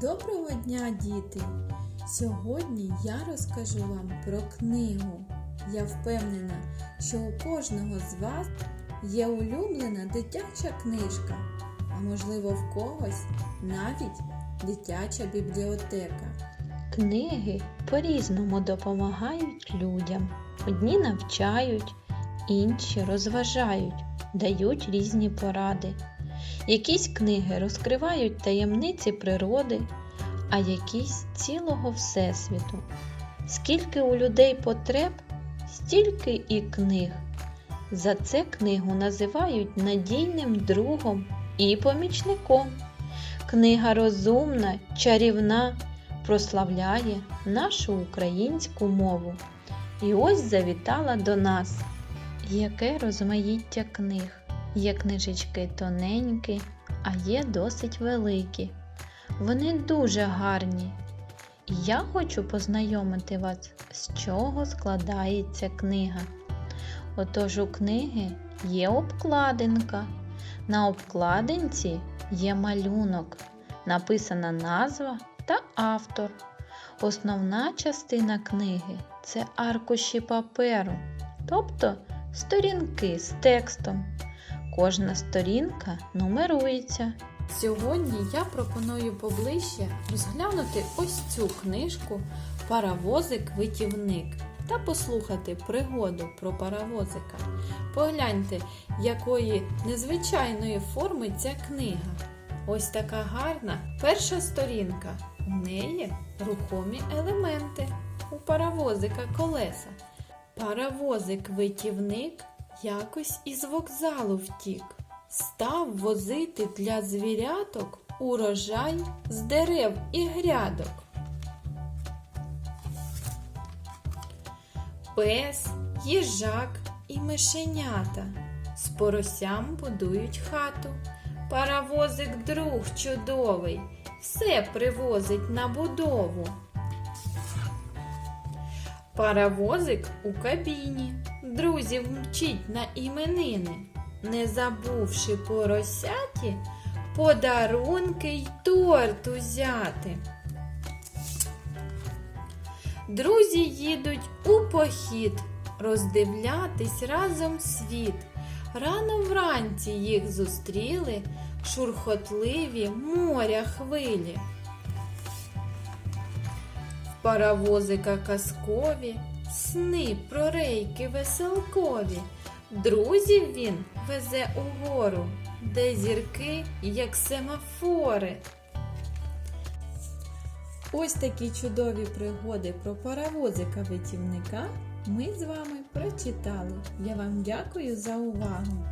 Доброго дня, діти! Сьогодні я розкажу вам про книгу. Я впевнена, що у кожного з вас є улюблена дитяча книжка, а можливо в когось навіть дитяча бібліотека. Книги по-різному допомагають людям. Одні навчають, інші розважають, дають різні поради. Якісь книги розкривають таємниці природи, а якісь цілого Всесвіту. Скільки у людей потреб, стільки і книг. За це книгу називають надійним другом і помічником. Книга розумна, чарівна, прославляє нашу українську мову. І ось завітала до нас. Яке розмаїття книг. Є книжечки тоненькі, а є досить великі. Вони дуже гарні. І я хочу познайомити вас, з чого складається книга. Отож у книги є обкладинка. На обкладинці є малюнок, написана назва та автор. Основна частина книги це аркуші паперу, тобто сторінки з текстом. Кожна сторінка нумерується. Сьогодні я пропоную поближче розглянути ось цю книжку Паровозик-витівник та послухати пригоду про паровозика. Погляньте, якої незвичайної форми ця книга. Ось така гарна перша сторінка. У неї рухомі елементи. У паровозика колеса. Паровозик-витівник якось із вокзалу втік. Став возити для звіряток урожай з дерев і грядок. Пес, їжак і мишенята з поросям будують хату. Паровозик друг чудовий, все привозить на будову. Паровозик у кабіні, друзів мчить на іменини, не забувши поросяті подарунки й торт узяти. Друзі їдуть у похід роздивлятись разом світ. Рано вранці їх зустріли шурхотливі моря хвилі. Паровозика казкові, сни про рейки веселкові. Друзів він везе угору, де зірки, як семафори. Ось такі чудові пригоди про паровозика витівника ми з вами прочитали. Я вам дякую за увагу!